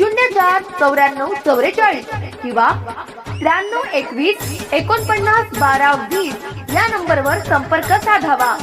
शून्य चार चौऱ्याण्णव चौवेचाळीस किंवा त्र्याण्णव एकवीस एकोणपन्नास बारा वीस या नंबरवर संपर्क साधावा.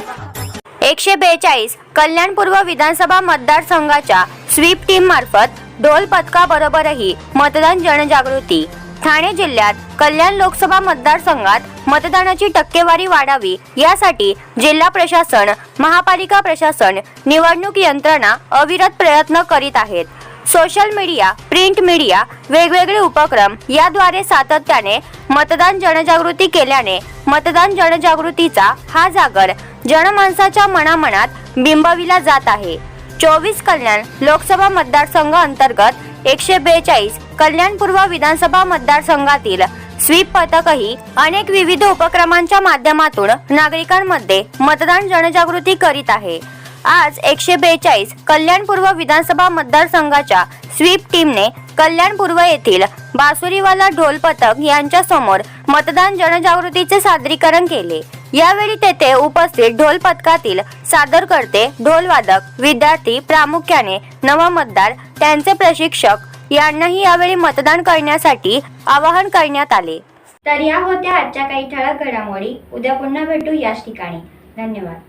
एकशे बेचाळीस कल्याण पूर्व विधानसभा मतदारसंघाच्या स्वीप टीम मार्फत ढोल पथकाबरोबरही मतदान जनजागृती. ठाणे जिल्ह्यात कल्याण लोकसभा मतदारसंघात मतदानाची टक्केवारी वाढावी यासाठी जिल्हा प्रशासन महापालिका प्रशासन निवडणूक यंत्रणा अविरत प्रयत्न करीत आहेत. सोशल मीडिया प्रिंट मीडिया वेगवेगळे उपक्रम याद्वारे सातत्याने मतदान जनजागृती केल्याने मतदान जनजागृतीचा हा जागर जनमानसाच्या मनामनात बिंबविला जात आहे. चोवीस कल्याण लोकसभा मतदारसंघ अंतर्गत एकशे बेचाळीस कल्याण पूर्व विधानसभा मतदारसंघातील स्वीप पथकही अनेक विविध उपक्रमांच्या माध्यमातून नागरिकांमध्ये मतदान जनजागृती करीत आहे. आज एकशे बेचाळीस कल्याण पूर्व विधानसभा मतदारसंघाच्या स्वीप टीमने कल्याण पूर्व येथील बासुरीवाला ढोल पथक यांच्या समोर मतदान जनजागृतीचे सादरीकरण केले. यावेळी तेथे उपस्थित ढोल पथकातील सादरकर्ते ढोलवादक विद्यार्थी प्रामुख्याने नवमतदार त्यांचे प्रशिक्षक यांनाही यावेळी मतदान करण्यासाठी आवाहन करण्यात आले. तर या होत्या आजच्या काही ठळक घडामोडी. उद्या पुन्हा भेटू याच ठिकाणी. धन्यवाद.